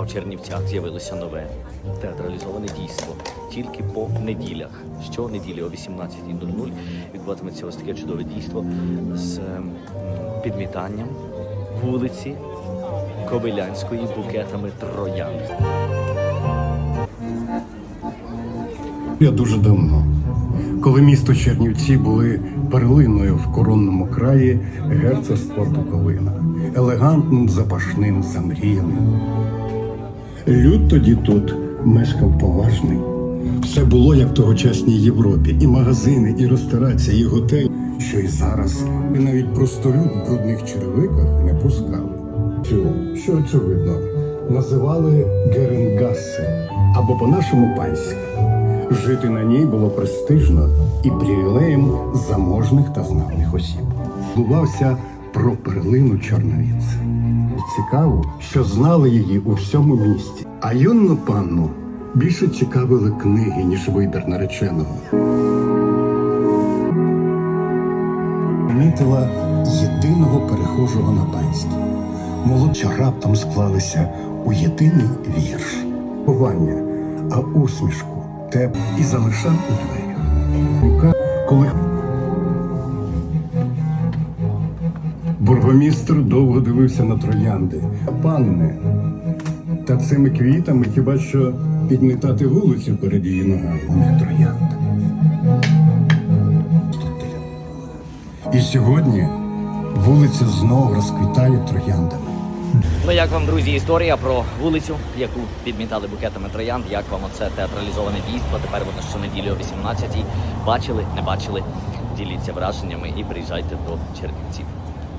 В Чернівцях з'явилося нове театралізоване дійство тільки по неділях. Щонеділі о 18.00 відбуватиметься ось таке чудове дійство з ем, підмітанням вулиці Кобилянської букетами троянд. Я дуже давно, коли місто Чернівці були перлиною в коронному краї герцогства Буковина, елегантним, запашним, замріяним. Люд тоді тут мешкав поважний. Все було як в тогочасній Європі, і магазини, і ресторації, і готель, що й зараз і навіть простолюд в брудних черевиках не пускали. Цю, що очевидно, називали Геренгаsse, або по-нашому панська. Жити на ній було престижно і привілеєм заможних та знатних осіб. Бувався про перлину Чорновіць. Цікаво, що знали її у всьому місті. А юну панну більше цікавили книги, ніж вибір нареченого. Помітила єдиного перехожого на панській. Молодча раптом склалися у єдиний вірш. Ховання, а усмішку те і залишав у дверях. Рука, коли бургомістр довго дивився на троянди. Панне, та цими квітами хіба що підмітати вулицю перед її ногами, не троянда. І сьогодні вулиця знову розквітає трояндами. Ну як вам, друзі, історія про вулицю, яку підмітали букетами троянд? Як вам оце театралізоване дійство? Тепер воно щонеділі о 18-й. Бачили, не бачили? Діліться враженнями і приїжджайте до Чернівців.